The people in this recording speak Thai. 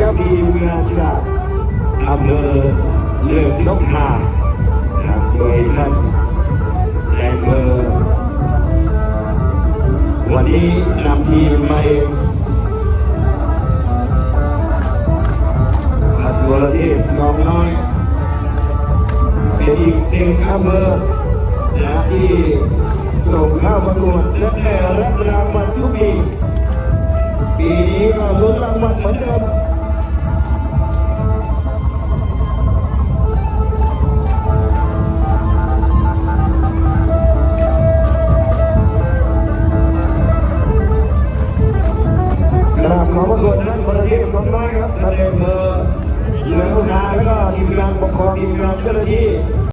ครับทีมงานจากอำเภอเลื่อกนกทาครับโดยท่านแอนเบอร์วันนี้นำทีมมาเองพัดวรเทพน้องน้อยเป็นอีกเองข้าเบอร์นะที่ส่งข้าวประกวดและได้รับรางวัลทุกปีปีนี้ก็ลุ้นรางวัลเหมือนเดิม ของประกวดนั้นประเทศของน้อยครับท่านอำเบอเมืองอุตาหแล้วก็ทีมงานปกครองทีมงานเจ้าหน้าที่